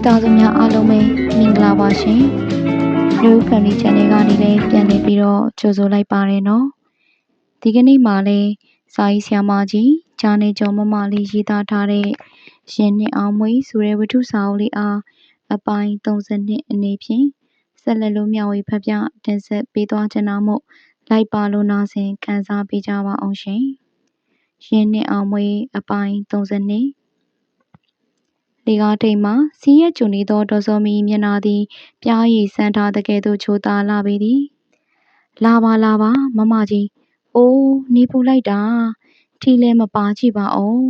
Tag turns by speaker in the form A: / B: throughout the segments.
A: လူမိသားစုများအားလုံးပဲမင်္ဂလာပါရှင်လူ Family Channel ကနေလည်းပြန်လည်ပြီးတော့ကြိုဆိုလိုက်ပါရနော်ဒီကနေ့မှလည်းစာရေးဆရာမကြီးဂျာနေကျော်မမလေးရေးသားထားတဲ့ရှင်နှစ်အောင်မွေဆိုတဲ့ဝတ္ထုစာအုပ်လေးအားအပိုင်း32အနေဖြင့်ဆက်လက်လို့မျှဝေဖတ်ပြတင်ဆက်ပေးသွားချင်တာမို့လိုက်ပါလို့နာဆင်ခံစားပေးကြပါအောင်ရှင်ရှင်နှစ်အောင်မွေအပိုင်း32 လေကားထိပ်မှစီးရဲကျွနေသောဒေါ်စောမီမျက်နှာသည်ပျားရည်ဆန်းထားသကဲ့သို့ချိုသာလှပေသည်။လာပါလာပါမမကြီး။အိုးနေပူလိုက်တာ။ထီလည်းမပါကြည့်ပါဦး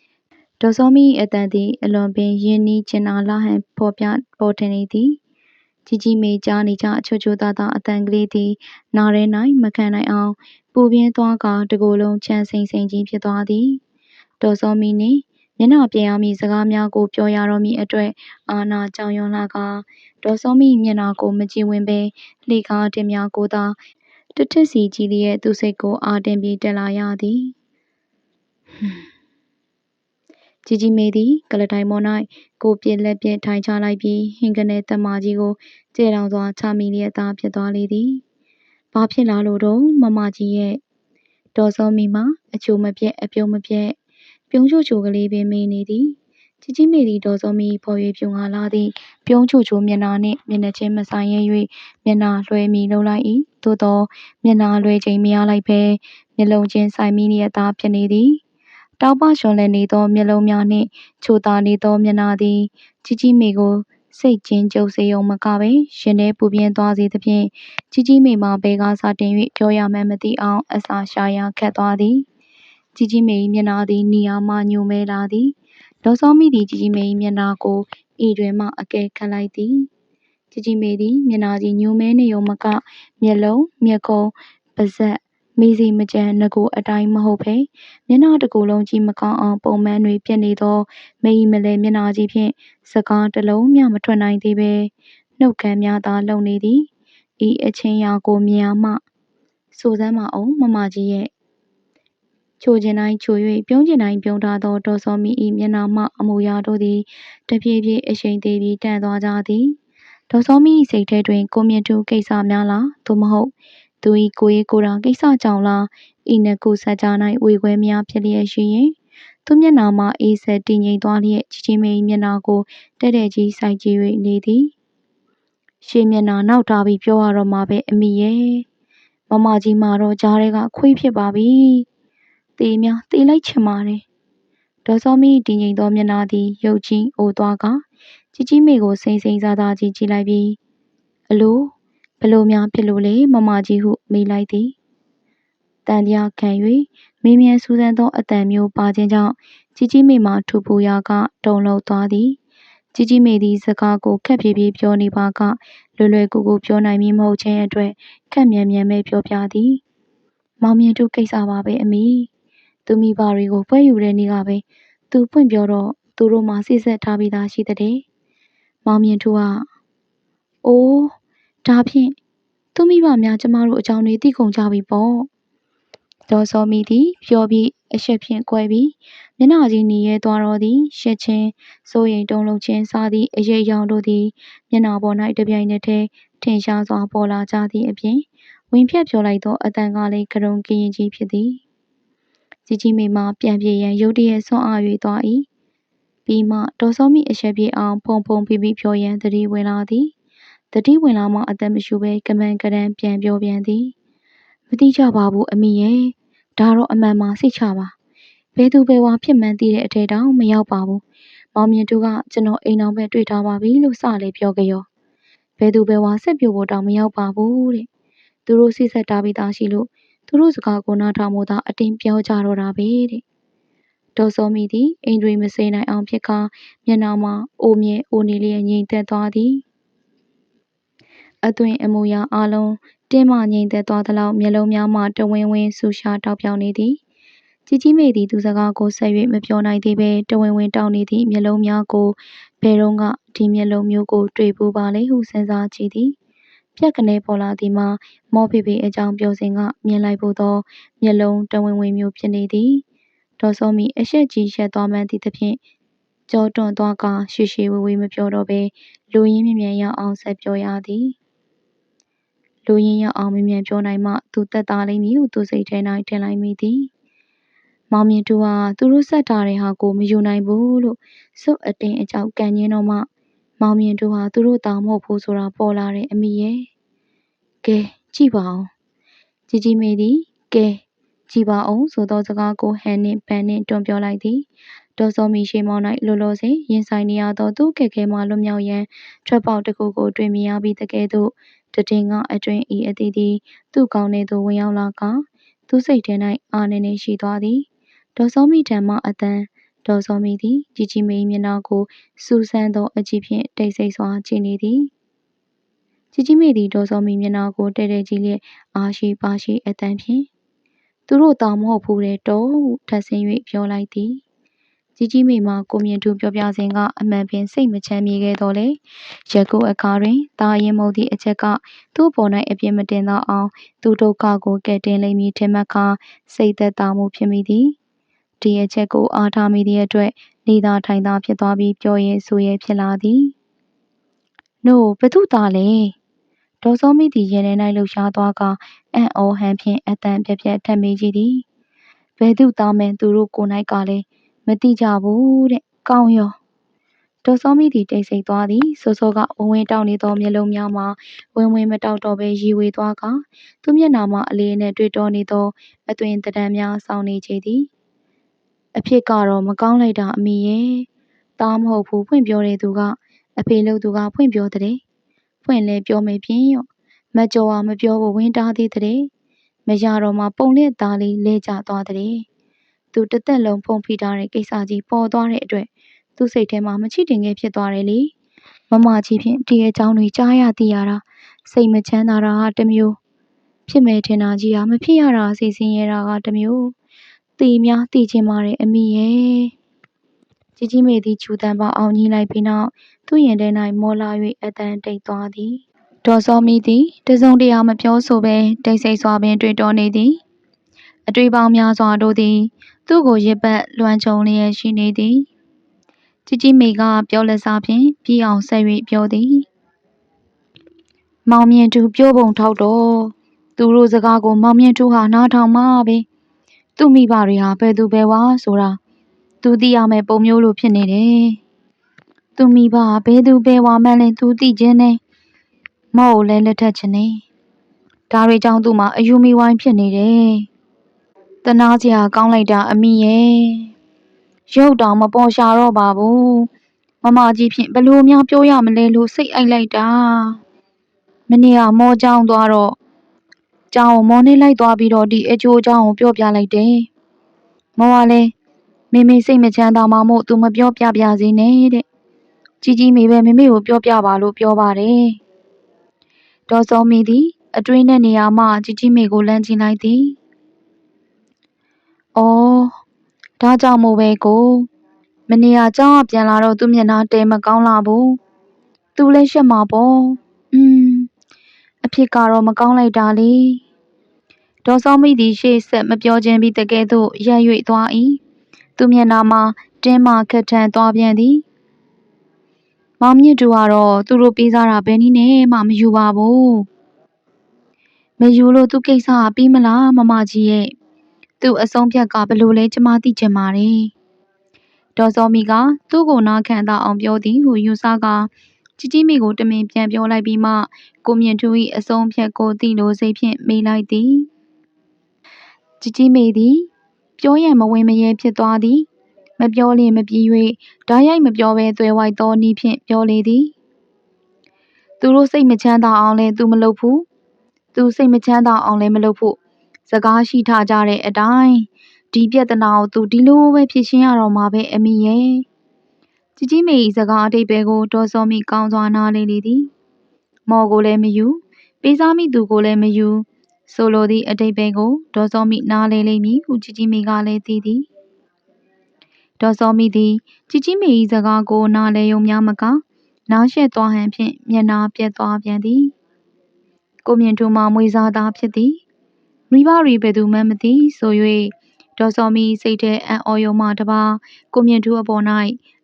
A: ။ဒေါ်စောမီ၏အသံသည်အလွန်ပင်ရင်းနှီးချင်နာလှဟန်ဖော်ပြပေါ်ထင်နေသည်။ကြီးကြီးမေကြားနေကျအချိုချိုသာသာအသံကလေးသည်နားထဲ၌မခံနိုင်အောင်ပူပြင်းသွားကာတစ်ကိုယ်လုံးချမ်းစိမ့်စိမ့်ကြီးဖြစ်သွားသည်။ဒေါ်စောမီနှင့် မျက်နှာပြင်ရမည့်စကားများကို ပြောရတော့မည်အတွက် အာဏာကြောင်ရွံ့လှကာ ဒေါ်စောမီမျက်နှာကို မကြည့်ဝင်ဘဲ လှေကားတင်များကိုသာတထစ်စီကြည့်လျက် သူစိတ်ကို အာတင်ပြီး တက်လာရသည်ជីជីမေသည်ကလတိုင်မော်၌ကိုပြစ်လက်ပြစ် ထိုင်ချလိုက်ပြီး ဟင်ကနေတမကြီးကို ကျေတောင်စွာ ချမိလျက်သား ဖြစ်သွားလေသည်။ဘာဖြစ်လာလို့တော့မမကြီးရဲ့ ဒေါ်စောမီမှာ အချိုမပြက် အပြုံးမပြက် ပြုံးချိုချိုကလေးပင်မေးနေသည်ကြီးကြီးမေသည်ဒေါ်စောမီဖော်၍ပြုံငါလာသည်ပြုံးချိုချိုမျက်နှာနှင့်မျက်နှာချင်းမဆိုင်ရဲ၍မျက်နှာလွှဲမိလုံးလိုက်၏သို့သောမျက်နှာလွှဲချိန်မရလိုက်ဘဲမျက်လုံးချင်းဆိုင်မိလျက်သားဖြစ်နေသည်တောက်ပရွှန်လည်းနေသောမျက်လုံးများနှင့်ချိုသာနေသောမျက်နှာသည်ကြီးကြီးမေကိုစိတ်ချင်းကြုတ်စေုံမကပင်ရှင်ထဲပူပြင်းသွားစေသဖြင့်ကြီးကြီးမေမှဘဲကစားတင်၍ပြောရမှန်းမသိအောင်အစာရှာရခက်သွားသည် ကြီးကြီးမေ၏မျက်နှာသည်နီယာမှညိုမဲလာသည်ဒေါ်စောမိသည်ကြီးကြီးမေ၏မျက်နှာကိုဤတွင်မှအကဲခတ်လိုက်သည်ကြီးကြီးမေသည်မျက်နှာကြီးညိုမဲနေုံမကမျက်လုံးမျက်ခုံးပါးစပ်မေးစီမကြမ်းငကိုအတိုင်းမဟုတ်ဘဲမျက်နှာတစ်ကိုယ်လုံးကြီးမကောင်းအောင်ပုံမှန်တွေပြက်နေသောမေဤမလဲမျက်နှာကြီးဖြင့်စကားတစ်လုံးမျှမထွက်နိုင်သေးပဲနှုတ်ခမ်းများသာလုံနေသည်ဤအချင်းရာကိုမြင်မှဆိုစမ်းမအောင်မမကြီးရဲ့ ချိုချင်တိုင်းချို၍ပြုံးချင်တိုင်းပြုံးထားသောဒေါ်စောမီ၏မျက်နှာမှအမူအရာတို့သည်တဖြည်းဖြည်းအရှိန်သေးပြီးတန့်သွားကြသည်ဒေါ်စောမီ၏စိတ်ထဲတွင်ကိုမြင့်ထူးကိစ္စများလားသို့မဟုတ်သူ၏ကိုယ်ရေးကိုယ်တာကိစ္စကြောင့်လားဤနှစ်ခုဆက်ကြား၌ဝေခွဲများဖြစ်လျက်ရှိရင်သူမျက်နှာမှာအေးဆက်တည်ငြိမ်သွားလျက်ချီချီမေမျက်နှာကိုတဲ့တဲ့ကြီးစိုက်ကြည့်၍နေသည်ရှေ့မျက်နှာနောက်ထားပြီးပြောရတော့မှာပဲအမိရဲ့မမကြီးမှာတော့ကြားထဲကခွေးဖြစ်ပါပြီ သေများသေလိုက်ချင်ပါတယ်။ဒေါ်စောမီတည်ငြိမ်သောမျက်နှာသည်ရုတ်ကြီးအိုသွားကာကြီးကြီးမေကိုစိမ့်စိမ့်စားစားကြီးကြည့်လိုက်ပြီးအလိုဘလို့များဖြစ်လို့လဲမမကြီးဟုမေးလိုက်သည်။တန်တရားခံ၍မေးမြန်းစူးစမ်းသောအတန်မျိုးပါခြင်းကြောင့်ကြီးကြီးမေမှထူပူရာကတုန်လှုပ်သွားသည်။ကြီးကြီးမေသည်စကားကိုခက်ပြေးပြေးပြောနေပါကလွယ်လွယ်ကူကူပြောနိုင်မည်မဟုတ်ခြင်းအတွက်ခက်မြန်မြန်ပဲပြောပြသည်။မောင်မြင်တို့ကိစ္စပါပဲအမေ။ သူမိဘတွေကိုပွဲယူတဲ့နေ့ကပဲသူဖွင့်ပြောတော့သူတို့မှစိတ်ဆက်ထားပြီးသားရှိတဲ့။မောင်မြင့်ထူကအိုးဒါဖြင့်သူမိဘများကျမတို့အကြောင်းတွေသိကုန်ကြပြီပေါ့။ဒေါ်စောမီသည်ပြောပြီးအရှက်ဖြင့်ကွဲပြီးမျက်နှာကြီးနီရဲသွားတော့သည်ရှက်ချင်းစိုးရိမ်တုန်လှုပ်ခြင်းစားသည့်အရေးရောင်တို့သည်မျက်နှာပေါ်၌တပြိုင်နက်တည်းထင်ရှားစွာပေါ်လာကြသည့်အပြင်ဝင်ဖြတ်ပြောလိုက်သောအတန်ကလည်းကရုံကရင်ကြီးဖြစ်သည် ကြီးကြီးမေမှပြန်ပြေးရန်ရုတ်တရက်ဆွမ်းအား၍သွား၏ပြီးမှဒေါ်စောမိအရှက်ပြေအောင်ဖုန်ဖုန်ဖိဖိဖြောရန်တတိဝင်လာသည်တတိဝင်လာမှအသက်မရှူဘဲကမန်ကရန်ပြန်ပြောပြန်သည်မတိကြပါဘူးအမိရဲ့ဒါတော့အမှန်မှစိတ်ချပါဘယ်သူဘယ်ဝါဖြစ်မှန်းသိတဲ့အထက်တောင်မရောက်ပါဘူးမောင်မြင့်တို့ကကျွန်တော်အိမ်အောင်ပဲတွေ့ထားပါပြီလို့စလေပြောကြရောဘယ်သူဘယ်ဝါဆက်ပြို့ဖို့တောင်မရောက်ပါဘူးတဲ့သူတို့စိတ်ဆက်တာပြီးသားရှိလို့ သူတို့စကားကိုနားထောင်ဖို့သာအတင်းပြောကြတော့တာပဲတဲ့ဒေါ်စောမီသည်အိမ်တွေမစိနိုင်အောင်ဖြစ်ကာမျက်နှာမှာအိုမြဲအိုနေလျက်ငြိမ်သက်သွားသည်အသွင်အမူအရာအလုံးတင်းမှငြိမ်သက်သွားသလောက်မျက်လုံးများမှတဝင်းဝင်းဆူရှာတောက်ပြောင်နေသည်ကြီးကြီးမေသည်သူစကားကိုဆက်၍မပြောနိုင်သေးပဲတဝင်းဝင်းတောက်နေသည့်မျက်လုံးများကိုဘယ်တော့ကဒီမျက်လုံးမျိုးကို တွေ့ပူပါလေဟုစဉ်းစားကြည့်သည် ပြက်ကနေပေါ်လာသည်မှာမောဖေဖေအကြောင်းပြောစဉ်ကမြင်လိုက်ဖို့သောမျက်လုံးတဝင်းဝင်းမျိုးဖြစ်နေသည်ဒေါ်စောမီအရှက်ကြီးရှက်သွားမှန်းသည့်သဖြင့်ကြောတွန့်သွားကာရှည်ရှည်ဝေဝေးမပြောတော့ဘဲလူရင်းမြင်မြန်ရောက်အောင်ဆက်ပြောရသည်လူရင်းရောက်အောင်မြင်မြန်ပြောနိုင်မှသူတက်သားလိမ့်မည်ဟုသူစိတ်ထဲ၌ထင်လိုက်မိသည်မောင်မြင့်တူဟာသူတို့ဆက်ထားတဲ့ဟာကိုမယူနိုင်ဘူးလို့စွတ်အတင်းအကြောက်ကန်ရင်းတော့မှ မောင်မြင့်တူဟာသူတို့သားမဟုတ်ဘူးဆိုတာပေါ်လာတဲ့အမိရဲ့ကဲကြည့်ပါဦးជីជីမေသည်ကဲကြည်ပါအောင်ဆိုသောစကားကိုဟန်နှင့်ပန်နှင့်တွန်းပြောလိုက်သည်ဒေါ်စောမီရှေမောင်း၌လောလောဆယ်ရင်ဆိုင်နေရသောသူခက်ခဲမှလွတ်မြောက်ရန်ထွက်ပေါက်တစ်ခုကိုတွေ့မြင်ရပြီးတကယ်သို့တည်ငါအတွင်ဤအသီးသည်သူ့ကောင်းထဲသို့ဝင်ရောက်လာကသူစိတ်ထဲ၌အာနေနေရှိသွားသည်ဒေါ်စောမီထံမှအတန် ဒေါ်ဇော်မီသည် ကြည်ကြည်မေ၏မျက်နှာကို စူးစမ်းသောအကြည့်ဖြင့် တိတ်ဆိတ်စွာ ကြည့်နေသည်။ကြည်ကြည်မေသည် ဒေါ်ဇော်မီမျက်နှာကို တည့်တည့်ကြည့်လျက် အားရှိပါးရှိအသံဖြင့်-သူတို့တောင်မဟုတ်ဘူးတဲ့တော့ ဟု ထပ်ဆင့်၍ပြောလိုက်သည်။ကြည်ကြည်မေမှာ ကိုမြင့်ထူးပြောပြစဉ်က အမှန်ပင် စိတ်မချမ်းမြေခဲ့သော်လည်း ယခုအခါတွင် သားအရင်းမဟုတ်သည့်အချက်က သူ့အပေါ်၌အပြစ်မတင်တော့အောင် သူ့ဒုက္ခကို ကယ်တင်လိမ့်မည်ထင်မှတ်ကာ စိတ်သက်သာမှုဖြစ်မိသည် ဒီအချက်ကို အားထားမိသည့်အတွက် နေသာထိုင်သာဖြစ်သွားပြီး ပြောရဲဆိုရဲဖြစ်လာသည် နို့ဘသူသားလဲ ဒေါ်စောမိသည် ရင်ထဲ၌လှုပ်ရှားသွားကအံ့ဩဟန်ဖြင့်အတန်ပြက်ပြက်ထပ်မေးကြည့်သည် ဘယ်သူသားမင်း သူတို့ကို၌ကလည်း မသိကြဘူးတဲ့ ကောင်းရော ဒေါ်စောမိသည် တိတ်ဆိတ်သွားသည် စောစောကဝဝင်တောက်နေသော မျက်လုံးများမှာ ဝင်ဝင်မတောက်တော့ဘဲရီဝေသွားကသူမျက်နှာမှာ အလေးနဲ့တွေ့တော်နေသော အသွင်တံများစောင်းနေချေသည် အဖြစ်ကတော့ မကောင်းလိုက်တာအမိရဲ့တားမဟုတ်ဘူးဖွင့်ပြောတဲ့သူက အဖေလို့သူက ဖွင့်ပြောတဲ့ ဖွင့်လဲပြောမယ်ဖြင့်ရော့ မကြော်ဟာမပြောဘူးဝင်တားသေးတဲ့ မရတော့မှ ပုံလက်သားလေး လဲကျသွားတဲ့ သူတသက်လုံး ဖုံဖိထားတဲ့ကိစ္စကြီး ပေါ်သွားတဲ့အတွက် သူ့စိတ်ထဲမှာ မချစ်တင်ခဲ့ဖြစ်သွားတယ်လေ မမကြီးဖြင့် ဒီအကြောင်းတွေ ကြားရသိရတာ စိတ်မချမ်းသာတာကတမျိုး ဖြစ်မယ်ထင်တာကြီးဟာမဖြစ်ရတာစီစဉ်ရတာကတမျိုး တီများတီချင်ပါတယ်အမိရဲ့ကြီးကြီးမေသည်ချူတန်းပေါအောင်ကြီးလိုက်ပြီးနောက်သူ့ရင်ထဲ၌မောလာ၍အတန်တိတ်သွားသည်ဒေါ်စောမီသည်တစုံတရာမပြောဆိုဘဲတိတ်ဆိတ်စွာပင်တွေ့တော်နေသည်အတွေ့ပေါင်းများစွာတို့သည် သူ့ကိုရစ်ပတ်လွှမ်းခြုံလျက်ရှိနေသည်ကြီးကြီးမေကပြောလက်စားဖြင့်ပြီးအောင်ဆက်၍ပြောသည်မောင်မြင့်သူပြောပုံထောက်တော့သူတို့စကားကိုမောင်မြင့်သူဟာနားထောင်မှပဲ သူ့မိဘတွေဟာဘယ်သူဘယ်ဝါဆိုတာသူသိရမယ့်ပုံမျိုးလိုဖြစ်နေတယ်။သူ့မိဘကဘယ်သူဘယ်ဝါမှန်းလဲသူသိခြင်းနဲ့မော့ကိုလည်းလက်ထပ်ခြင်းနဲ့ဒါတွေကြောင့်သူ့မှာအယူမီဝိုင်းဖြစ်နေတယ်။တနာစရာကောင်းလိုက်တာအမိရဲ့ရုပ်တောင်မပေါ်ရှာတော့ပါဘူး။မမကြီးဖြင့်ဘလို့များပြောရမလဲလို့စိတ်အိုက်လိုက်တာ။မနေ့ကမောကြောင်းသွားတော့ ကြောင်ကိုမော်နေလိုက်သွားပြီးတော့ဒီအချိုးအကြောင်းကိုပြောပြလိုက်တယ်။မော်ကလည်းမေမေစိတ်မချမ်းသာမှမို့သူမပြောပြပြစေနဲ့တဲ့။ជីជីမေပဲမေမေကိုပြောပြပါလို့ပြောပါတယ်။ဒေါ်စုံမီသည်အတွင်းနဲ့နေရာမှជីជីမေကိုလမ်းချင်လိုက်သည်။အော်ဒါကြောင့်မို့ပဲကိုမနေရာကြောင်းကပြန်လာတော့သူ့မျက်နှာတဲမကောင်းလာဘူး။သူလည်းရှက်မှာပေါ့။อืม အဖြစ်ကတော့မကောင်းလိုက်တာလေ။ဒေါ်စောမိသည်ရှေ့ဆက်မပြောခြင်းပြီးတကယ်သို့ရက်၍သွား၏။သူ့မျက်နှာမှာတင်းမာခက်ထန်သွားပြန်သည်။မောင်မြင့်တူကတော့သူတို့ပေးစားတာဘယ်နည်းနဲ့မှမယူပါဘူး။မယူလို့သူကိစ္စကပြီးမလားမမကြီးရဲ့သူ့အဆုံးဖြတ်ကဘလို့လဲကျမသိချင်ပါတယ်။ဒေါ်စောမီကသူ့ကိုနားခံသာအောင်ပြောသည်ဟုယူဆက ကြီးကြီးမိကိုတမင်ပြန်ပြောလိုက်ပြီးမှကိုမြင့်ထူ၏အဆုံးဖြတ်ကိုသိလိုစိတ်ဖြင့်မေးလိုက်သည်။ကြီးကြီးမိသည်ပြောရန်မဝင်မရဲဖြစ်သွားသည်။မပြောလျင်မပြေ၍ဓာတ်ရိုက်မပြောဘဲသွဲဝိုက်သောနည်းဖြင့်ပြောလေသည်။သူတို့စိတ်မချမ်းသာအောင်လဲသူမလုပ်ဘူး။သူစိတ်မချမ်းသာအောင်လဲမလုပ်ဖို့စကားရှိထားကြတဲ့အတိုင်းဒီပြဿနာကိုသူဒီလိုပဲဖြေရှင်းရတော့မှာပဲအမိရဲ့ ကြီးကြီးမေဤစကားအတိတ်ပဲကိုဒေါ်စောမိကောင်းစွာနားလေလေသည်မော်ကိုလည်းမယူပေးစားမိသူကိုလည်းမယူဆိုလိုသည့်အတိတ်ပဲကိုဒေါ်စောမိနားလေလိမ့်မည်ဟုကြီးကြီးမေကလည်းသိသည်ဒေါ်စောမိသည်ကြီးကြီးမေဤစကားကိုနားလေုံများမကနားရှက်သွားဟန်ဖြင့်မျက်နာပြက်သွားပြန်သည်ကိုမြင့်ထူမှမွေစားသားဖြစ်သည်မိဘတွေဘယ်သူမှမသိဆို၍ ဒေါ်စောမီစိတ်ထဲအံ့ဩယုံမှတပါကိုမြင့်ထူးအပေါ်၌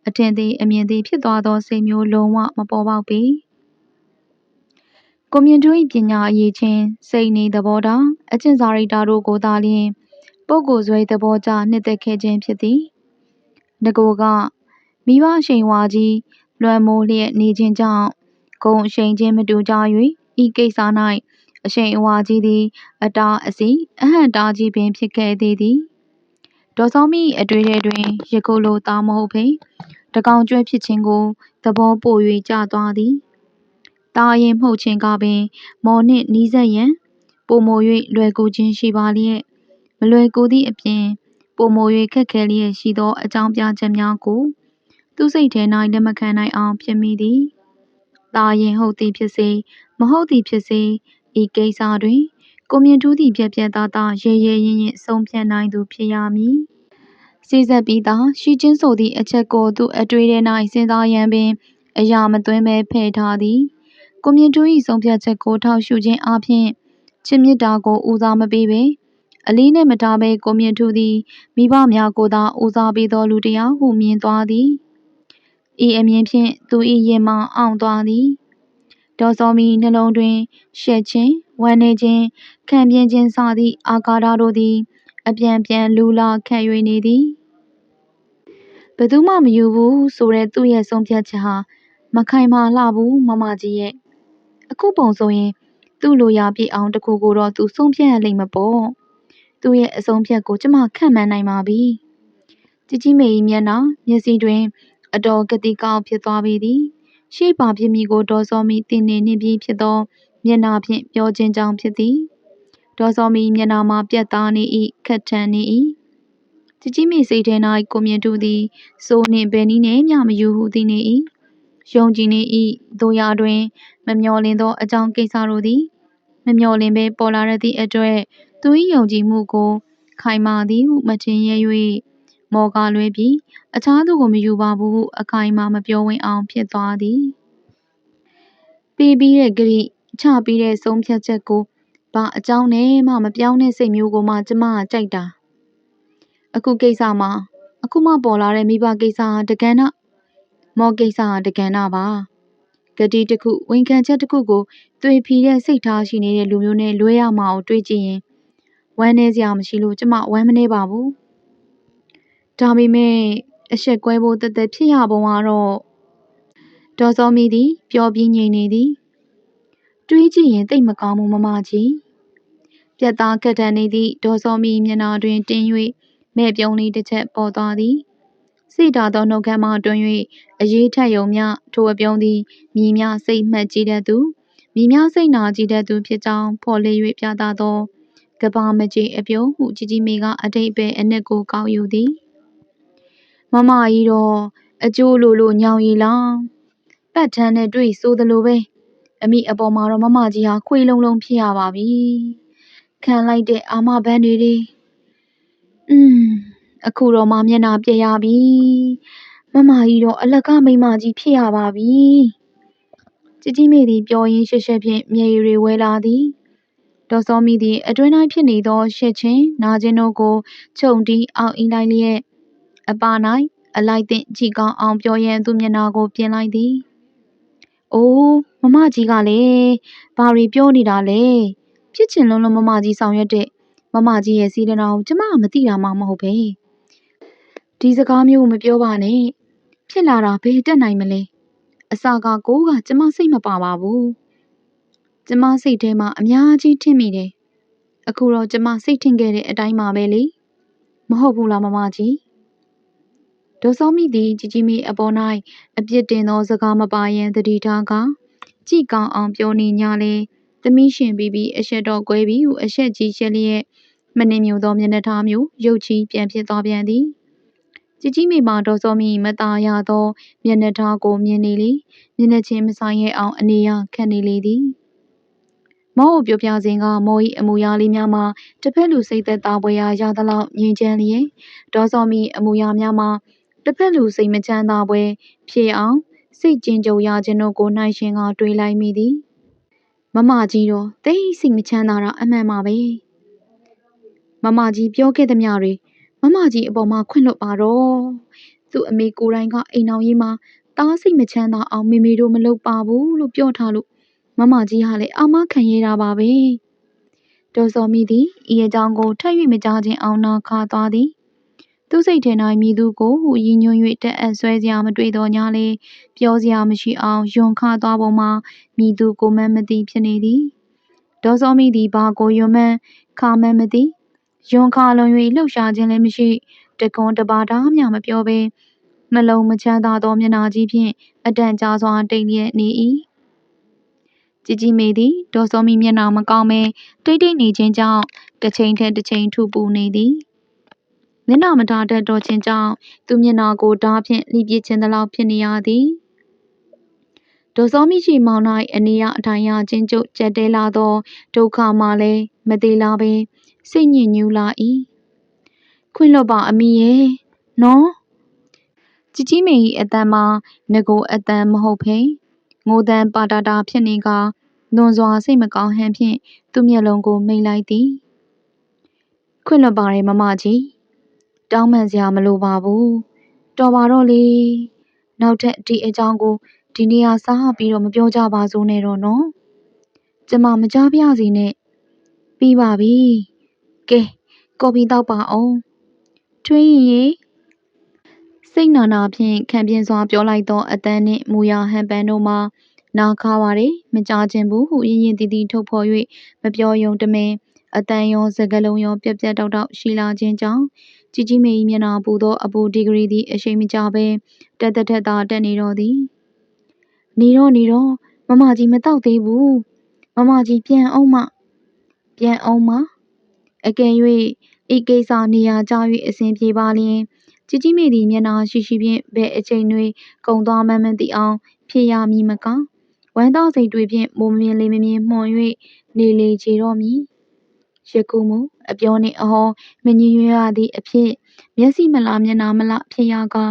A: အထင်သေးအမြင်သေးဖြစ်သွားသောစိတ်မျိုးလုံးဝမပေါ်ပေါက်ပေကိုမြင့်တို့၏ပညာအရေးချင်းစိတ်နေသဘောထားအကျင့်စာရိတ္တတို့ကိုသာလျှင်ပုဂ္ဂိုလ်ဆွဲသဘောကျနှစ်သက်ခဲ့ခြင်းဖြစ်သည်ငကိုကမိဘရှိန်ဝါကြီးလွှမ်းမိုးလျက်နေခြင်းကြောင့်ဂုံအရှိန်ချင်းမတူကြ၍ဤကိစ္စ၌အရှိန်အဝါကြီးသည် အတားအစီအဟန့်တားကြီးပင်ဖြစ်ခဲ့သေးသည် ဒေါ်စောမီအတွေ့ထဲတွင်ရခုလိုသားမဟုတ်ဖေ တကောင်ကျွဲဖြစ်ခြင်းကို သဘောပို၍ကြသွားသည်တာရင်မှုတ်ခြင်းကပင် မော်နှင့်နီးစပ်ရန် ပိုမို၍လွယ်ကူခြင်းရှိပါလျက် မလွယ်ကူသည့်အပြင် ပိုမို၍ခက်ခဲလျက်ရှိသော အကြောင်းပြချက်များကို သူစိတ်ထဲ၌လက်မခံနိုင်အောင်ဖြစ်မိသည်တာရင်ဟုတ်သည်ဖြစ်စေ မဟုတ်သည်ဖြစ်စေ ဤကိစ္စတွင် ကိုမြင့်ထူးသည့်ပြက်ပြက်သားသားရဲရဲရင့်ရင့်ဆုံးဖြတ်နိုင်သူဖြစ်ရမည်စိစက်ပြီးသားရှိချင်းဆိုသည့်အချက်ကိုသူအတွေ့ထဲ၌စဉ်းစားရန်ပင် အရာမသွင်းဘဲဖယ်ထားသည်ကိုမြင့်ထူး၏ဆုံးဖြတ်ချက်ကိုထောက်ရှုခြင်းအပြင်ချစ်မြတ်တာကိုဦးစားမပေးပေအလေးနဲ့မထားဘဲကိုမြင့်ထူးသည်မိဘများကိုသာဦးစားပေးသောလူတစ်ယောက်ဟုမြင်သွားသည်ဤအမြင်ဖြင့်သူ၏ရင်မအောင်သွားသည် ဒေါ်စောမီနှလုံးတွင်ရှက်ခြင်းဝမ်းနည်းခြင်းခံပြင်းခြင်းစသည့်အာဃာတတို့သည် အပြန်ပြန်လူလာခံ၍နေသည်ဘယ်သူမှမယူဘူးဆိုတဲ့သူ့ရဲ့ဆုံးဖြတ်ချက်ဟာမခိုင်မာလှဘူးမမကြီးရဲ့အခုပုံဆိုရင်သူ့လိုရာပြည့်အောင်တခုကိုတော့သူဆုံးဖြတ်ရလိမ့်မပေါ့သူ့ရဲ့အဆုံးဖြတ်ကိုကျမခန့်မှန်းနိုင်ပါပြီជីជីမေ၏မျက်နှာမျက်စိတွင် အတော်ကတိကောက်ဖြစ်သွားပေသည် ရှေ့ပါပြမီကိုဒေါ်စောမီတင်နေနှင့်ပြီးဖြစ်သောမျက်နှာဖြင့်ပြောခြင်းကြောင့်ဖြစ်သည်ဒေါ်စောမီမျက်နှာမှာပြတ်သားနေ၏ခက်ထန်နေ၏ជីជីမေစိတ်ထဲ၌ကိုမြင့်တူသည်စိုးနှင့်ဘယ်နည်းနဲ့မျှမယူဟုသိနေ၏ယုံကြည်နေ၏တို့ရာတွင် မမျော်လင့်သောအကြောင်းကိစ္စတို့သည်မမျော်လင့်ဘဲပေါ်လာရသည့်အတွက်သူ၏ယုံကြည်မှုကို ခိုင်မာသည်ဟုမထင်ရဲ၍ မော်ကားလွဲပြီး အခြားသူကိုမယူပါဘူးဟု အခိုင်အမာမပြောဝံ့အောင် ဖြစ်သွားသည် ပေးပြီးတဲ့ဂရိချပြီးတဲ့ဆုံးဖြတ်ချက်ကို ဘာအကြောင်းနဲ့မှ မပြောင်းတဲ့စိတ်မျိုးကိုမှ ကျမက ကြိုက်တာ အခုကိစ္စမှာ အခုမှပေါ်လာတဲ့ မိဘကိစ္စဟာ တကဏ္ဍ မော်ကိစ္စဟာ တကဏ္ဍပါ ဂတိတစ်ခု ဝန်ခံချက်တစ်ခုကို သွေဖီတဲ့စိတ်ထားရှိနေတဲ့ လူမျိုးနဲ့လွဲရမှာကို တွေးကြည့်ရင် ဝမ်းနည်းစရာမရှိလို့ ကျမ ဝမ်းမနေပါဘူး ဒါပေမဲ့အဆက်ကွဲဖို့တသက်ဖြစ်ရပုံကတော့ဒေါ်စောမီသည်ပျော်ပြီးငြိမ်နေသည်တွေးကြည့်ရင်တိတ်မကောင်းဘူးမမကြီးပြက်သားကက်တန်နေသည့်ဒေါ်စောမီမျက်နှာတွင်တင်း၍မဲ့ပြုံးလေးတစ်ချက်ပေါ်သွားသည်စိတာသောနှုတ်ခမ်းမှတွင်၍အရေးထက်ယုံမျှထိုအပြုံးသည်မြည်များစိတ်မှတ်ကြည့်တတ်သူမြည်များစိတ်နာကြည့်တတ်သူဖြစ်ကြောင်းဖော်လေ၍ပြသသောကဘာမကြီးအပြုံးဟုជីជីမေကအတိတ်ပဲအနစ်ကိုကောက်ယူသည် မမကြီးတော့အကျိုးလိုလိုညောင်ရီလားပတ်ထန်းနဲ့တွေ့ဆိုသလိုပဲအမိအပေါ်မှာတော့မမကြီးဟာခွေးလုံးလုံးဖြစ်ရပါပြီခံလိုက်တဲ့အာမဘန်းတွေတွေอืมအခုတော့မှမျက်နှာပြက်ရပြီမမကြီးတော့အလကားမိမကြီးဖြစ်ရပါပြီជីជីမေသည်ပြောရင်းရှက်ရှက်ဖြင့်မျက်ရည်တွေဝဲလာသည်ဒေါ်စောမီသည်အတွင်းတိုင်းဖြစ်နေသောရှက်ချင်းနာခြင်းတို့ကိုခြုံတီးအောင်အင်းလိုက်လျက် အပါ၌အလိုက်သင့်ကြည်ကောင်းအောင်ပြောရန်သူမျက်နှာကိုပြင်လိုက်သည်။အိုးမမကြီးကလည်းဘာတွေပြောနေတာလဲဖြစ်ချင်လုံးလုံးမမကြီးဆောင်ရွက်တဲ့မမကြီးရဲ့စီးတနာကိုကျမကမသိတာမှမဟုတ်ပဲ။ဒီစကားမျိုးမပြောပါနဲ့။ဖြစ်လာတာဘယ်တက်နိုင်မလဲ။အစာကကိုကကျမစိတ်မပါပါဘူး။ကျမစိတ်ထဲမှာအများကြီးထင်မိတယ်။အခုတော့ကျမစိတ်ထင်ခဲ့တဲ့အတိုင်းပါပဲလေ။မဟုတ်ဘူးလားမမကြီး။ ဒေါ်စောမိသည်ကြည်ကြည်မီအပေါ်၌အပြစ်တင်သောစကားမပါရန်တတိထားကကြည်ကောင်းအောင်ပြောနေညာလဲသမီးရှင်ပြီးပြီးအရှက်တော်ကွဲပြီးဟုအရှက်ကြီးရှက်လျက်မနှင်မြူသောမျက်နှာထားမျိုးရုပ်ချီပြန်ဖြစ်သွားပြန်သည်ကြည်ကြီးမိမာဒေါ်စောမိမตาရသောမျက်နှာထားကိုမြင်နေလေမျက်နှာချင်းမဆိုင်ရဲ့အောင်အနေရခံနေလေသည်မောဟုတ်ပြောပြစဉ်ကမောဤအမူအရာလေးများမှာတစ်ဖက်လူစိတ်သက်သာပွဲရာရသလောက်ငြင်းချမ်းလျင်ဒေါ်စောမိအမူအရာများမှာ တစ်ဖက်လူစိတ်မချမ်းသာပွဲဖြစ်အောင်စိတ်ကျဉ်ကြုံရခြင်းတို့ကိုနိုင်ရှင်ကတွေးလိုက်မိသည်မမကြီးတော့တိတ်စိတ်မချမ်းသာတာအမှန်ပါပဲမမကြီးပြောခဲ့သမျှတွေမမကြီးအပေါ်မှာခွင့်လွတ်ပါတော့သူသူ့အမေကိုယ်တိုင်ကအိမ်အောင်ရေးမှာတားစိတ်မချမ်းသာအောင်မေမေတို့မလုပ်ပါဘူးလို့ပြောထားလို့မမကြီးဟာလည်းအာမခံရတာပါပဲဒေါ်စောမီသည်ဤအကြောင်းကိုထပ်၍မကြားခြင်းအောင်နာခါသွားသည် သူစိတ်ထဲ၌မိသူကိုဟူရည်ညွှန်း၍တက်အပ်ဆွဲစရာမတွေ့တော့ညာလေပြောစရာမရှိအောင်ယွန်ခါသွားပုံမှာမိသူကိုမမသိဖြစ်နေသည်ဒေါ်စောမီသည်ဘာကိုယွန်မှန်းခါမန်းမသိယွန်ခါလွန်၍လှုပ်ရှားခြင်းလည်းမရှိတကွန်တပါတားမျှမပြောဘဲနှလုံးမချမ်းသာသောမျက်နှာကြီးဖြင့်အတန်ကြာစွာတိတ်လျက်နေ၏ကြည်ကြည်မေသည်ဒေါ်စောမီမျက်နှာမကောင်းမဲတိတ်တိတ်နေခြင်းကြောင့်တစ်ချိန်ထက်တစ်ချိန်ထူပူနေသည် မျက်နှာမထားတတ်တော့ခြင်းကြောင့်သူမျက်နှာကိုဓားဖြင့်လှိပစ်ခြင်းသလောက်ဖြစ်နေရသည်ဒေါ်စောမိရှိမောင်၌အနေရအထိုင်ရချင်းကျုပ်ကြက်တဲလာသောဒုက္ခမှလည်းမသေးလားပင်စိတ်ညစ်ညူးလာ၏ခွင့်လွတ်ပါအမိရဲ့နော်ជីជីမေ၏အတန်မှာငကိုအတန်မဟုတ်ဖ ೇನ್ ငိုတန်ပါတာတာဖြစ်နေကလွန်စွာစိတ်မကောင်းဟန်ဖြင့်သူ့မျက်လုံးကိုမိတ်လိုက်သည်ခွင့်လွတ်ပါတယ်မမကြီး တောင်းပန်စရာမလိုပါဘူးတော်ပါတော့လေနောက်ထပ်ဒီအကြောင်းကိုဒီနေရာစားပြီးတော့မပြောကြပါစို့နဲ့တော့နော်ကျမမကြားပြစီနဲ့ပြီးပါပြီကဲကော်ဖီတောက်ပါအောင်ထွေးရင်ရေစိတ်နာနာဖြင့်ခံပြင်းစွာပြောလိုက်သောအတန်းနှင့်မူရဟန်ပန်တို့မှာနာခါပါတယ်မကြခြင်းဘူးဟုရင်ရင်တီတီထုတ်ဖော်၍မပြောယုံတမင်အတန်ရောစကလုံးရောပြက်ပြက်တောက်တောက်ရှိလာခြင်းကြောင့် ကြီးကြီးမေ၏မျက်နှာပူသောအပူဒီဂရီသည်အရှိန်မကျဘဲတက်တက်တက်သာတက်နေတော့သည်။နေတော့နေတော့မမကြီးမတော့သေးဘူး။မမကြီးပြန်အောင်မပြန်အောင်မအကယ်၍ဤကိစ္စနေရာကျ၍အစဉ်ပြေပါလျင်ကြီးကြီးမေသည်မျက်နှာရှိရှိဖြင့်ဘယ်အချိန်တွင်ကုံသွားမှမသိအောင်ဖြစ်ရမည်မကဝမ်းသောစိတ်တွေဖြင့်မုံမြင်လေးမမြင်မှုန်၍နေလေချေတော့မည်။ ယခုမူအပြောနှင့်အဟောမငြင်းရွရသည့်အဖြစ်မျက်စိမလားမျက်နှာမလားဖြစ်ရကာ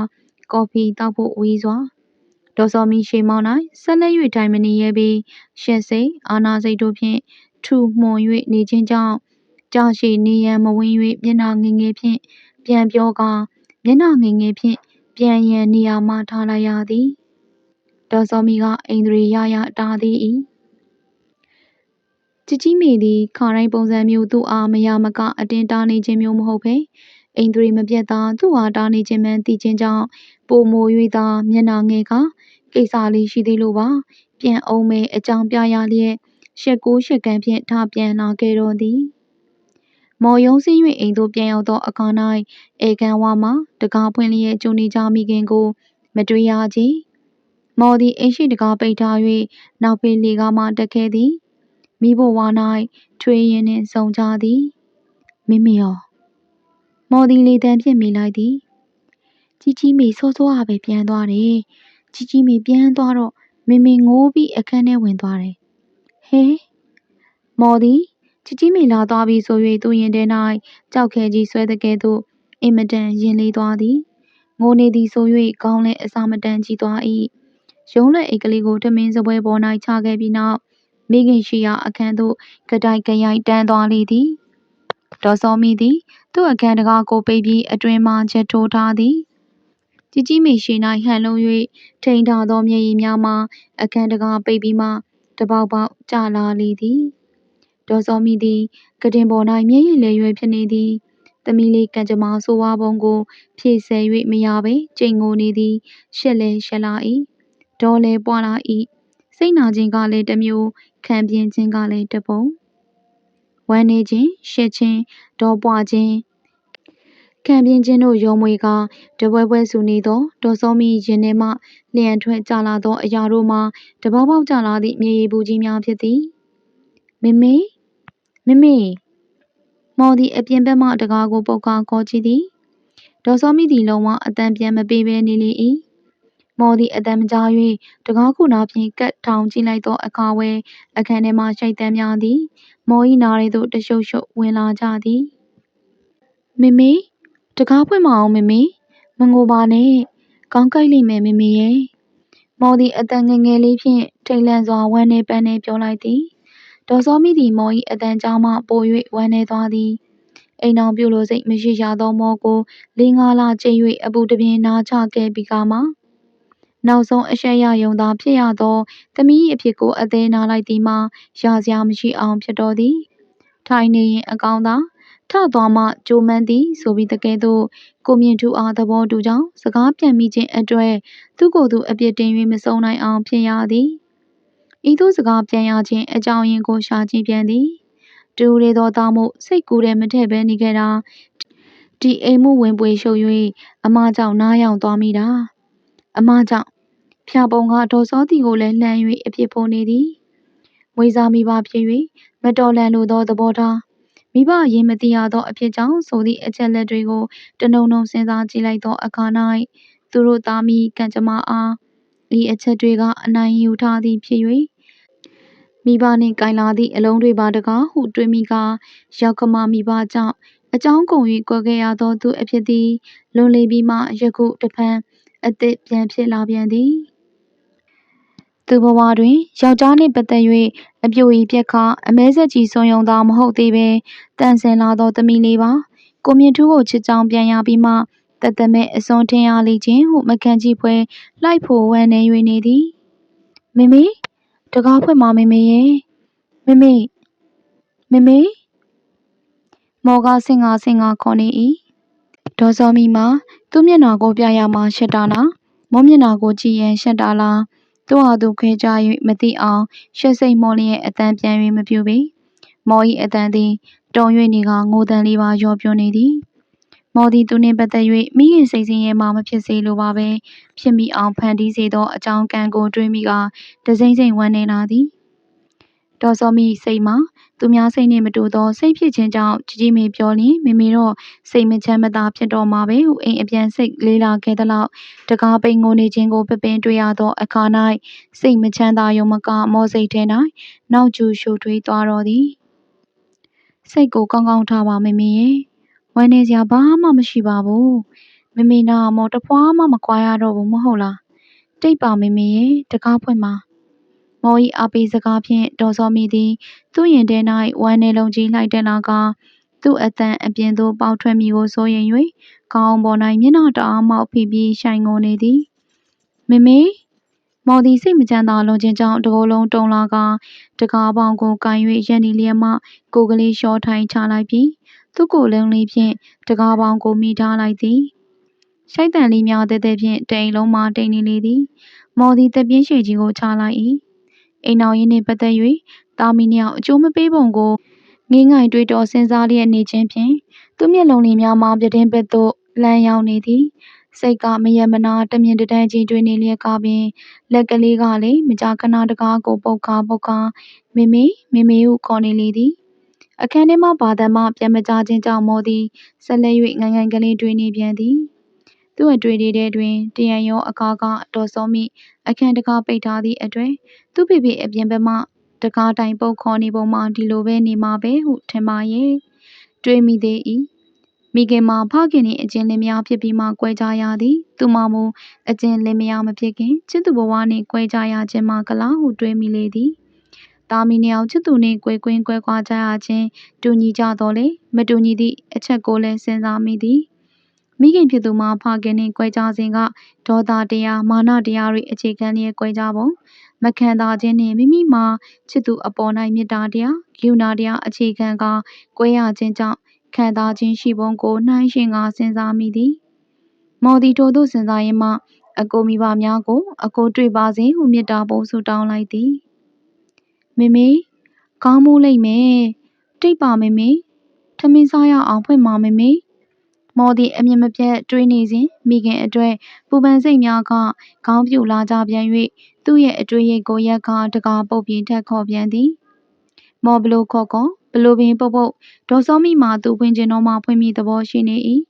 A: ကော်ဖီတောက်ဖို့ဝေးစွာဒေါ်စောမီရှေမောင်း၌ဆက်လက်၍ထိုင်မနေရပြီးရှက်စိတ်အာနာစိတ်တို့ဖြင့်ထူမှွန်၍နေခြင်းကြောင့်ကြာရှည်နေရန်မဝင်၍မျက်နှာငယ်ငယ်ဖြင့်ပြန်ပြောကာမျက်နှာငယ်ငယ်ဖြင့်ပြန်ရန်နေရာမှထားလိုက်ရသည်ဒေါ်စောမီကအိန္ဒြေရရတားသည်၏ ជីជីမေသည် ခါတိုင်းပုံစံမျိုး သူ့အား မရမက အတင်းတားနေခြင်းမျိုး မဟုတ်ဘဲ အိန္ဒြေမပြတ်သာ သူ့အား တားနေခြင်းမှန်သိခြင်းကြောင့် ပိုမို၍သာ မျက်နှာငယ်ကကိစ္စလေးရှိသေးလို့ပါ ပြန်အောင်မဲအကြောင်းပြရလျက် ရှက်ကိုရှက်ကန်းဖြင့်ထားပြန်လာခဲ့တော်သည် မော်ယုံစင်း၍အိမ်သို့ပြန်ရောက်သောအခါ၌အေကန်ဝါမှတကားဖွင့်လျက် ကြုံနေကြမိခင်ကို မတွေ့ရကြ။မော်သည် အိမ်ရှိတကားပိတ်ထား၍နောက်ပေလေကားမှ တက်ခဲ့သည်။ မိဖို့ဝါ၌ထွေးရင်နှင့်ဆုံကြသည်။မိမိရောမော်သည်လေတံဖြင့်မိလိုက်သည်။ကြီးကြီးမေစောစောကပဲပြန်သွားတယ်။ကြီးကြီးမေပြန်သွားတော့မင်မင်ငိုးပြီးအခန်းထဲဝင်သွားတယ်။ဟဲမော်သည်ချီချီမီလာသွားပြီဆို၍သူရင်ထဲ၌ကြောက်ခဲကြီးဆွဲတကဲ့သို့အင်မတန်ရင်လေးသွားသည်ငိုနေသည်ဆို၍ခေါင်းလည်းအစာမတန်ကြီးသွား၏ရုံးလက်အိတ်ကလေးကိုထမင်းစပွဲပေါ်၌ချခဲ့ပြီးနောက် မိခင်ရှိရာအခန်းသို့ကတိုက်ကရိုက်တန်းသွားလေသည်ဒေါ်စောမီသည် သူ့အခန်းတကားကိုပိတ်ပြီးအတွင်မှချက်ထိုးထားသည်ကြီးကြီးမေရှိ၌ဟန်လုံး၍ထိန်ထားသောမျက်ရည်များမှအခန်းတကားပိတ်ပြီးမှတပေါက်ပေါက်ကျလာလေသည်ဒေါ်စောမီသည်ကတင်ပေါ်၌မျက်ရည်လဲရွယ်ဖြစ်နေသည်သမီးလေးကံကြမ္မာဆိုးဝါးပုံကို ဖြည့်ဆဲ၍မရပဲကြိမ်ငိုနေသည် ရှက်လဲရှက်လာ၏ဒေါ်လဲပွားလာ၏ စိတ်နာခြင်းကလည်းတစ်မျိုးခံပြင်းခြင်းကလည်းတစ်ပုံဝမ်းနေခြင်းရှက်ခြင်းဒေါ်ပွားခြင်းခံပြင်းခြင်းတို့ရုံမွေကတပွဲပွဲဆူနေသောဒေါ်စောမီရင်ထဲမှလျှံထွက်ကြလာသောအရာတို့မှာတပေါက်ပေါက်ကြလာသည့်မြေရီပူကြီးများဖြစ်သည်မမေမမေမော်သည်အပြင်ဘက်မှတကားကိုပုတ်ကားခေါ်ကြည့်သည်ဒေါ်စောမိသည်လုံးဝအတန်ပြန်မပေးဘဲနေလေ၏ မော်သည်အတန်မကြား၍တကားခုနာဖြင့်ကတ်ထောင်ကြည့်လိုက်သောအခါဝဲအခန်းထဲမှ ရှိတ်တမ်းများသည် မော်၏နားရီသို့ တရှုပ်ရှုပ်ဝင်လာကြသည်မမေတကားဖွင့်မအောင်မမေ မငိုပါနဲ့ကောင်းကိုက်လိမ့်မယ်မမေရဲ့ မော်သည်အတန်ငယ်ငယ်လေးဖြင့် ထိတ်လန့်စွာ ဝမ်းနေပန်းနေပြောလိုက်သည် ဒေါ်စောမိသည် မော်၏အတန်ကြားမှ ပို၍ဝမ်းနေသွားသည် အိမ်အောင်ပြုလိုစိတ်မရှိရသော မောကို လေးငါးလကျိတ်၍အပူတပြင်း နာချခဲ့ပြီးကမှ နောက်ဆုံးအရှက်ရယုံသာဖြစ်ရသောသမီးအဖြစ်ကိုအသေးနာလိုက်သည်မှာရစရာမရှိအောင်ဖြစ်တော်သည်ထိုင်နေရင်အကောင်းသာထသွားမှကြိုးမန်းသည်ဆိုပြီးတကယ်တော့ကိုမြင့်ထူအားသဘောတူကြောင်းစကားပြန်မိခြင်းအတွက်သူကိုယ်သူအပြစ်တင်၍မစုံနိုင်အောင်ဖြစ်ရသည်ဤသို့စကားပြန်ရခြင်းအကြောင်းရင်းကိုရှာကြည့်ပြန်သည်တူရသောသားမှုစိတ်ကူးတဲ့မထည့်ဘဲနေခဲ့တာဒီအိမ်မှုဝင်ပွေရှုပ်၍အမကြောင့်နားယောင်သွားမိတာအမကြောင့် ဖျာပုံကဒေါ်စောတီကိုလည်းလှမ်း၍အပြစ်ဖို့နေသည်မွေးစားမိဘဖြစ်၍မတော်လန်လိုသောသဘောထားမိဘအရင်မသိရသောအဖြစ်ကြောင့်ဆိုသည့်အချက်လက်တွေကိုတနုံနုံစဉ်းစားကြည့်လိုက်သောအခါ၌သူတို့သားမီးကံကြမ္မာအားဤအချက်တွေကအနိုင်ယူထားသည်ဖြစ်၍မိဘနှင့်ကင်လာသည့်အလုံးတွေပါတကားဟုတွေးမိကရောက်ခမမိဘကြောင့်အကြောင်းကုန်၍ကွယ်ခဲ့ရသောသူအဖြစ်သည်လွန်လေပြီးမှယခုတဖန်အသစ်ပြန်ဖြစ်လာပြန်သည် သူဘဝတွင်ယောက်ျားနှင့်ပတ်သက်၍အပြိုဤပြက်ခအမဲဆက်ကြီးစွန်ယုံသာမဟုတ်သေးပဲတန်ဆင်လာသောသမီးလေးပါကိုမြင့်ထူးကိုချစ်ကြောင်ပြန်ရပြီးမှတသက်မဲ့အစွန်ထင်ရလိခြင်းဟုမကန်ကြည့်ဖွဲလိုက်ဖို့ဝမ်းနေ၍နေသည်မမေတကားဖွင့်မမမေရဲ့မမေမမေမော်ကဆင်ငါဆင်ငါခေါ်နေ၏ဒေါ်စောမီမှာသူ့မျက်နှာကိုပြရမှာရှက်တာလားမောမျက်နှာကိုကြည့်ရင်ရှက်တာလား သူ့ဟာသူခွဲကြ၍မသိအောင် ရှက်စိတ်မောလျက်အတန်ပြန်၍မပြူပေမော်၏အတန်သည်တုံ၍နေကငိုတန်လေးပါရောပြနေသည်မော်သည်သူနှင့်ပတ်သက်၍မိခင်စိတ်ဆင်းရဲမှမဖြစ်စေလိုပါပဲဖြစ်မိအောင်ဖန်တီးစေသောအကြောင်းကံကိုတွေးမိကတစိမ့်စိမ့်ဝမ်းနေလာသည်ဒေါ်စောမီစိတ်မှာ သူများစိတ်နှင့်မတူသောစိတ်ဖြစ်ခြင်းကြောင့်ជីជីမေပြောလျင်မေမေတော့စိတ်မချမ်းမသာဖြစ်တော့မှာပဲဟုအိမ်အပြန်စိတ်လေးလာခဲ့သလောက်တကားပိန်ငိုနေခြင်းကိုပပင်တွေ့ရသောအခါ၌စိတ်မချမ်းသာယုံမကမောစိတ်ထဲ၌နောက်ကျူရှုထွေးသွားတော်သည်စိတ်ကိုကောင်းကောင်းထားပါမေမေရဲ့ဝမ်းနေစရာဘာမှမရှိပါဘူးမေမေနာမော်တဖွာမှမကွာရတော့ဘူးမဟုတ်လားတိတ်ပါမေမေရဲ့တကားဖွင့်ပါ မော်ဤအပီစကားဖြင့်ဒေါ်စောမီသည် သူ့ရင်ထဲ၌ဝမ်းနေလုံးကြီးလိုက်တက်လာကသူ့အတန်အပြင်သို့ပေါက်ထွက်မိကိုစိုးရင်၍ခေါင်းပေါ်၌မျက်နှာတအားမောက်ဖိပြီးရှိုင်ငုံနေသည်မေမေမော်သည်စိတ်မချမ်းသာလွန်ခြင်းကြောင့်တကိုယ်လုံးတုန်လာကတကားပေါင်ကိုကန်၍ရက်နေလျက်မှကိုကလေးလျှောထိုင်ချလိုက်ပြီးသူ့ကိုယ်လုံးလေးဖြင့်တကားပေါင်ကိုမိထားလိုက်သည်ရှိုက်တန်လေးများတဲတဲဖြင့်တိမ်လုံးမှတိမ်နေလေသည် မော်သည်တပြင်းရှည်ကြီးကိုချလိုက်၏ အိမ်တော်ရင်းနှင့်ပတ်သက်၍တာမီနှစ်ယောက်အကျိုးမပေးပုံကိုငင်းငိုင်တွေးတော်စဉ်းစားလျက်နေခြင်းဖြင့်သူမျက်လုံးလေးများမှပြတင်းဘက်သို့လမ်းရောက်နေသည်စိတ်ကမယမနာတမြင်တတန်းကြီးတွေးနေလျက်ကပင်လက်ကလေးကလည်းမကြာခဏတကားကိုပုတ်ခါပုတ်ခါမေမေမေမေဟုခေါ်နေလေသည်အခန်းထဲမှဘာသာမှပြန်မကြခြင်းကြောင့်မောသည်ဆက်လက်၍ငိုင်ငိုင်ကလေးတွေးနေပြန်သည် သူ့အတွေ့အကြုံတွင် တရံရောအကားကတော်စောမိ အခန်းတကားပိတ်ထားသည့်အတွက် သူ့ဖေဖေအပြင်ဘက်မှတကားတိုင်ပုတ်ခေါ်နေပုံမှာ ဒီလိုပဲနေမှာပဲဟု ထင်ပါရဲ့ တွေးမိသေး၏မိခင်မှာ ဖခင်နှင့်အကျဉ်းလင်းများဖြစ်ပြီးမှ ကွဲကြရသည် သူမမူအကျဉ်းလင်းများမဖြစ်ခင် ချစ်သူဘဝနှင့် ကွဲကြရခြင်းမှာကလားဟု တွေးမိလေသည်တာမီနှစ်ယောက် ချစ်သူနှင့် ကွဲကွင်းကွဲကွာကြရခြင်း တူညီကြတော့လေမတူညီသည့် အချက်ကိုလည်း စဉ်းစားမိသည် မိခင်ဖြစ်သူမှာဖခင်နှင့်ကွဲကြစဉ်ကဒေါသတရားမာနတရားတွေအခြေခံလျက်ကွဲကြပုံမခံသာခြင်းနှင့်မိမိမှာချစ်သူအပေါ်၌မေတ္တာတရားဂရုဏာတရားအခြေခံကကွဲရခြင်းကြောင့်ခံစားခြင်းရှိပုံကိုနှိုင်းယှဉ်ကာစဉ်းစားမိသည်။မော်သည်ထိုသို့စဉ်းစားရင်းမှအကိုမိဘများကို အကိုတွေ့ပါစေဟုမေတ္တာပို့ဆုတောင်းလိုက်သည်။မေမေခေါင်းမူးလိမ့်မယ်။တိတ်ပါမေမေထမင်းစားရအောင်ဖွင့်ပါမေမေ။ မော်သည် အမြင်မပြတ်တွေးနေစဉ် မိခင်အတွက် ပူပန်စိတ်များက ခေါင်းပြူလာကြပြန်၍သူ့ရဲ့အတွေ့ရိတ်ကိုရက်ခါတကာပုတ်ပြင်းထက်ခေါ်ပြန်သည်။မော်ဘလို့ခေါ်ခေါ်ဘလို့ပင်ပုတ်ပုတ် ဒေါ်စောမိမှာ သူဖွင့်ခြင်းတော့မှ ဖွင့်မိသဘောရှိနေ၏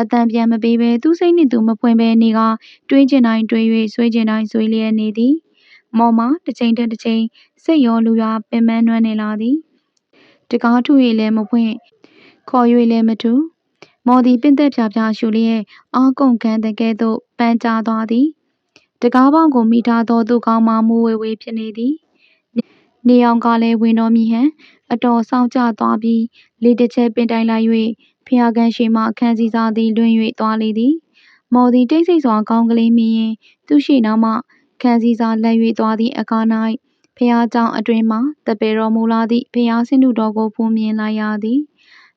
A: အတန်ပြန်မပေးဘဲ သူစိတ်နှင့်သူ မဖွင့်ဘဲနေကတွေးကျင်တိုင်းတွေး၍ဆွေးကျင်တိုင်းဆွေးလျက်နေသည် မော်မှာ တစ်ချိန်တစ်ချိန် စိတ်ရောလူရွာပင်ပန်းနွမ်းနေလာသည်တကားထု၍လည်းမဖွင့် ခေါ်၍လည်းမထူ မော်သည်ပင့်သက်ဖြာဖြာရှူလျက်အာကုန်ကန်တကဲ့သို့ပန်းချသွားသည်တကားပေါင်းကိုမိထားသောသူကောင်းမှမူဝေဝေဖြစ်နေသည်နေအောင်ကလည်းဝင်တော်မူဟန်အတော်ဆောင်ကြသွားပြီးလေတစ်ချက်ပင်တိုင်လိုက်၍ဖျားကန်ရှိမှအခန်းစည်းစားသည်လွင်၍သွားလေသည်မော်သည်တိတ်ဆိတ်စွာကောင်းကလေးမြင်ရင်သူရှိနောက်မှခန်းစည်းစားလက်၍သွားသည့်အခါ၌ဖျားကြောင့်အတွင်မှတပေတော်မူလာသည့်ဖျားဆင်းတုတော်ကိုဖူးမြင်လိုက်ရသည်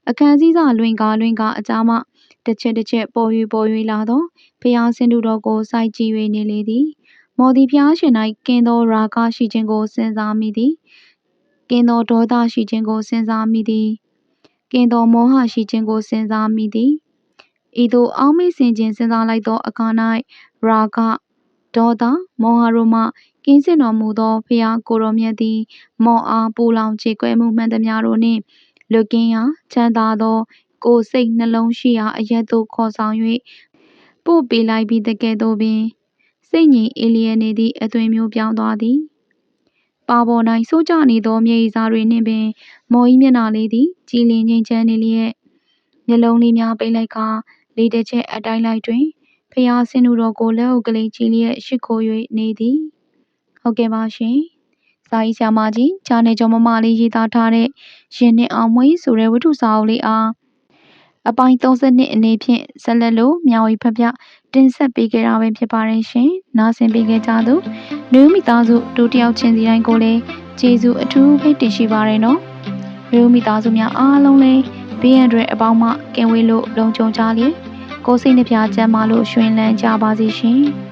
A: အခန်းစည်းစားလွင်ကားလွင်ကားအကြားမှတစ်ချက်တစ်ချက်ပေါ်၍ပေါ်၍လာသောဖျားဆင်းတုတော်ကိုစိုက်ကြည့်၍နေလေသည်မော်သည်ဖျားရှင်၌ကင်းသောရာဂရှိခြင်းကိုစဉ်းစားမိသည်ကင်းသောဒေါသရှိခြင်းကိုစဉ်းစားမိသည်ကင်းသောမောဟရှိခြင်းကိုစဉ်းစားမိသည်ဤသို့အောက်မေ့ဆင်ခြင်းစဉ်းစားလိုက်သောအခါ၌ရာဂဒေါသမောဟတို့မှကင်းစင်တော်မူသောဖျားကိုယ်တော်မြတ်သည်မောအားပူလောင်ခြေကွဲမှုမှန်သမျှတို့နှင့် လွတ်ကင်းရာချမ်းသာသော ကိုယ်စိတ်နှလုံးရှိရာအရက်သို့ခေါ်ဆောင်၍ပို့ပေးလိုက်ပြီးတကယ်သို့ပင်စိတ်ငြိမ်အေးလျက်နေသည့်အသွင်မျိုးပြောင်းသွားသည်ပါပေါ်၌စိုးကျနေသောမြေဤစားတွေနှင့်ပင်မော်ဤမျက်နှာလေးသည်ကြည်လင်ငြိမ်ချမ်းနေလျက်မျက်လုံးလေးများပိတ်လိုက်ကာလေတစ်ချက်အတိုင်းလိုက်တွင်ဖျားဆင်းသူတော်ကိုလက်အုပ်ကလေးကြည်လျက်ရှိခိုး၍နေသည်ဟုတ်ကဲ့ပါရှင် စာရေးဆရာမကြီးဂျာနေကျော်မမလေးရေးသားထားတဲ့ရင်နှင့်အောင်မွေးဆိုတဲ့ဝတ္ထုစာအုပ်လေးအားအပိုင်း32အနေဖြင့်ဆက်လက်လို့မျှဝေဖတ်ပြတင်ဆက်ပေးခဲ့တာပဲဖြစ်ပါတယ်ရှင်။နားဆင်ပေးခဲ့ကြသူနွေမိသားစုဒုတယောက်ချင်းစီတိုင်းကိုလည်းကျေးဇူးအထူးပဲတင်ရှိပါရနော်။နွေမိသားစုများအားလုံးလည်းဘေးရန်တွေအပေါင်းမှကင်ဝေးလို့လုံခြုံကြလျက်ကိုယ်စိတ်နှပြချမ်းသာလို့ရှင်လန်းကြပါစေရှင်။